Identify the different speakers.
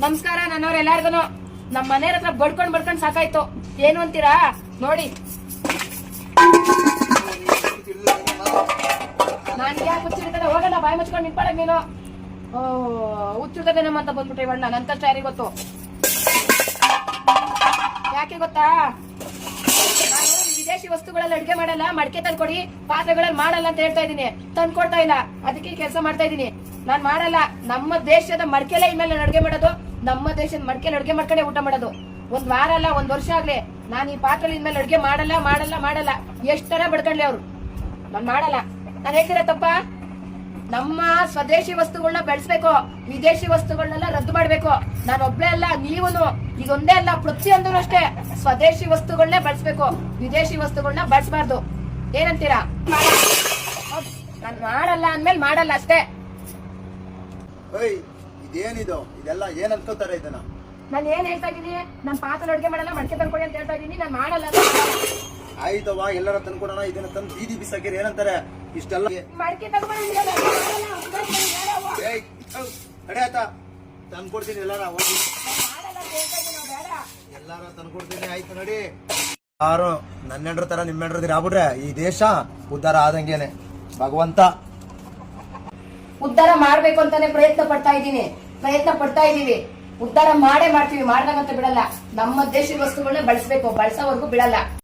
Speaker 1: ನಮಸ್ಕಾರ ನನ್ನವ್ರ ಎಲ್ಲಾರ್ಗು ನಮ್ಮ ಮನೆಯವ್ರ ಹತ್ರ ಬಡ್ಕೊಂಡ್ ಬಡ್ಕೊಂಡ್ ಸಾಕಾಯ್ತು. ಏನು ಅಂತೀರಾ? ನೋಡಿ. ನಾನು ಯಾಕೆ ಹುಚ್ಚಿರ್ತದೆ ಹೋಗಲ್ಲ, ಬಾಯಿ ಮುಚ್ಕೊಂಡು ನಿಂತ್ಕೊಳ್ಳ ನೀನು. ನಮ್ಮ ಅಂತ ಬಂದ್ಬಿಟ್ಟೆ ಇವಣ್ಣ ನನ್ನ ಕಷ್ಟ ಯಾರಿಗೆ ಗೊತ್ತು? ಯಾಕೆ ಗೊತ್ತಾ? ವಸ್ತುಗಳಲ್ಲಿ ಅಡಿಗೆ ಮಾಡಲ್ಲ, ಮಡಿಕೆ ತಂದ್ಕೊಡಿ ಪಾತ್ರೆಗಳಲ್ಲಿ ಮಾಡಲ್ಲ ಅಂತ ಹೇಳ್ತಾ ಇದೀನಿ ತಂದ್ಕೊಡ್ತಾ ಇಲ್ಲ. ಅದಕ್ಕೆ ಕೆಲಸ ಮಾಡ್ತಾ ಇದೀನಿ ನಾನ್ ಮಾಡಲ್ಲ. ನಮ್ಮ ದೇಶದ ಮಡಕೆಲೆ ನಾನು ಅಡಿಗೆ ಮಾಡೋದು. ನಮ್ಮ ದೇಶದ ಮಡಕೆಲೆ ಅಡುಗೆ ಮಾಡ್ಕೊಂಡೆ ಊಟ ಮಾಡೋದು. ಒಂದ್ ವಾರ ಅಲ್ಲ, ಒಂದ್ ವರ್ಷ ಆಗ್ಲಿ, ನಾನು ಈ ಪಾತ್ರೆ ಮೇಲೆ ಅಡುಗೆ ಮಾಡಲ್ಲ ಮಾಡಲ್ಲ ಮಾಡಲ್ಲ. ಎಷ್ಟರ ಬಡ್ಕೊಂಡ್ಲಿ ಅವ್ರು? ನಾನ್ ಮಾಡಲ್ಲ. ನಾನ್ ಹೇಳ್ತೀರ ತಪ್ಪ? ನಮ್ಮ ಸ್ವದೇಶಿ ವಸ್ತುಗಳನ್ನ ಬೆಳೆಸ್ಬೇಕು ವಿದೇಶಿ ವಸ್ತುಗಳನ್ನೆಲ್ಲ ರದ್ದು ಮಾಡ್ಬೇಕು. ನಾನು ಒಬ್ಳೆ ಅಲ್ಲ ನೀವುನು. ಇದೊಂದೇ ಅಲ್ಲ ಪ್ರತಿಯೊಂದು ಅಷ್ಟೇ. ಸ್ವದೇಶಿ ವಸ್ತುಗಳನ್ನೇ ಬಳಸ್ಬೇಕು ವಿದೇಶಿ ವಸ್ತುಗಳನ್ನ ಬಳಸಬಾರ್ದು. ಏನಂತೀರಾ? ನಾನು ಮಾಡಲ್ಲ ಅಂದ್ಮೇಲೆ ಮಾಡಲ್ಲ ಅಷ್ಟೇ.
Speaker 2: ಇದೇನಿದು? ಇದೆಲ್ಲ ಏನ್ ಅನ್ಕೋತಾರೆ ಇದನ್ನ?
Speaker 1: ನಾನು ಏನ್ ಹೇಳ್ತಾ ಇದೀನಿ ನಾನು ಪಾತ್ರೆ ಅಡುಗೆ ಮಾಡಲ್ಲ ಮಡಿಕೆ ತಂದ್ಕೊಡಿ ಅಂತ ಹೇಳ್ತಾ ಇದೀನಿ ನಾನು ಮಾಡಲ್ಲ ಅಂತ.
Speaker 2: ಆಯ್ತವ ಎಲ್ಲರ ತಂದ್ಕೊಡೋಣ ಇದನ್ನ ತಂದು ಬೀದಿ ಬಿಸಾಕಿರಿ ಏನಂತಾರೆ? ಇಷ್ಟೆಲ್ಲ ನಡೆ ಆತ. ತಂದ್ಕೊಡ್ತೀನಿ ಎಲ್ಲಾರ. ಎಲ್ಲಾರ ತಂದ್ಕೊಡ್ತೀನಿ ಆಯ್ತು ನೋಡಿ. ಯಾರು ನನ್ನ ಹೆಂಡ್ರ ತರ ನಿಮ್ಮ ಹೆಂಡ್ರದಿರ ಆಗ್ಬಿಟ್ರೆ ಈ ದೇಶ ಉದ್ಧಾರ ಆದಂಗೇನೆ. ಭಗವಂತ.
Speaker 1: ಉದ್ಧಾರ ಮಾಡ್ಬೇಕು ಅಂತಾನೆ ಪ್ರಯತ್ನ ಪಡ್ತಾ ಇದ್ದೀನಿ. ಪ್ರಯತ್ನ ಪಡ್ತಾ ಇದೀವಿ ಉದ್ಧಾರ ಮಾಡೇ ಮಾಡ್ತೀವಿ. ಮಾಡ್ದಂಗಂತ ಬಿಡಲ್ಲ. ನಮ್ಮ ದೇಶದ ವಸ್ತುಗಳನ್ನ ಬಳಸಬೇಕು. ಬಳಸೋವರೆಗೂ ಬಿಡಲ್ಲ.